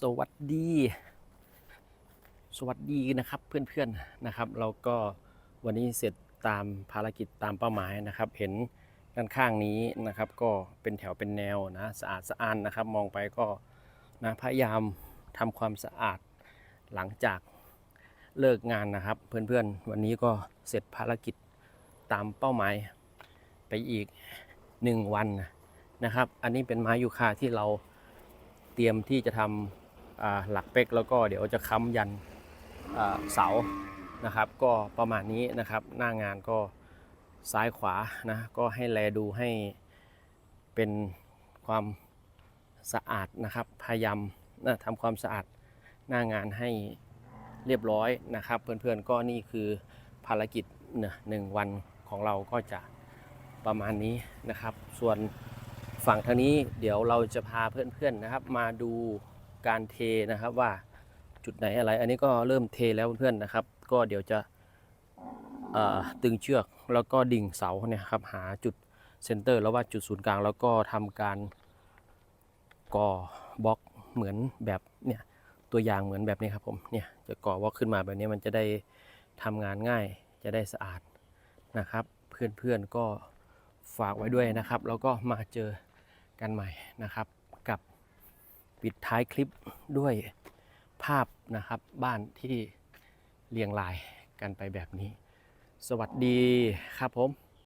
สวัสดี สวัสดีนะครับเพื่อนๆนะครับ เราก็วันนี้เสร็จตามภารกิจตามเป้าหมายนะครับ เห็นด้านข้างนี้นะครับ ก็เป็นแถวเป็นแนวนะสะอาดสะอ้านนะครับ มองไปก็นะพยายามทำความสะอาดหลังจากเลิกงานนะครับ เพื่อนๆ วันนี้ก็เสร็จภารกิจตามเป้าหมายไปอีกหนึ่งวันนะครับ อันนี้เป็นไม้ยูคาที่เราเตรียมที่จะทำอ่า หลักเป๊กแล้วก็เดี๋ยวจะค้ำยันเสานะครับ ก็ประมาณนี้นะครับหน้างานก็ซ้ายขวานะก็ให้แลดูให้เป็นความสะอาดนะครับพยายามนะทำความสะอาดหน้างานให้เรียบร้อยนะครับ เพื่อนๆก็นี่คือภารกิจเนี่ยหนึ่งวันของเราก็จะประมาณนี้นะครับ ส่วนฝั่งทางนี้เดี๋ยวเราจะพาเพื่อนๆนะครับ มาดู การเทนะครับว่าจุดไหนอะไร อันนี้ก็เริ่มเทแล้วเพื่อนนะครับ ก็เดี๋ยวจะตึงเชือกแล้วก็ดิ่งเสาเนี่ยครับหาจุดเซนเตอร์แล้วว่าจุดศูนย์กลางแล้วก็ทำการก่อบล็อกเหมือนแบบเนี่ยตัวอย่างเหมือนแบบนี้ครับผมเนี่ยจะก่อบล็อกขึ้นมาแบบนี้มันจะได้ทำงานง่ายจะได้สะอาดนะครับ เพื่อนๆก็ฝากไว้ด้วยนะครับ แล้วก็มาเจอกันใหม่นะครับ ปิดท้ายคลิปด้วยภาพนะครับบ้านที่เรียงรายกันไปแบบนี้ สวัสดีครับผม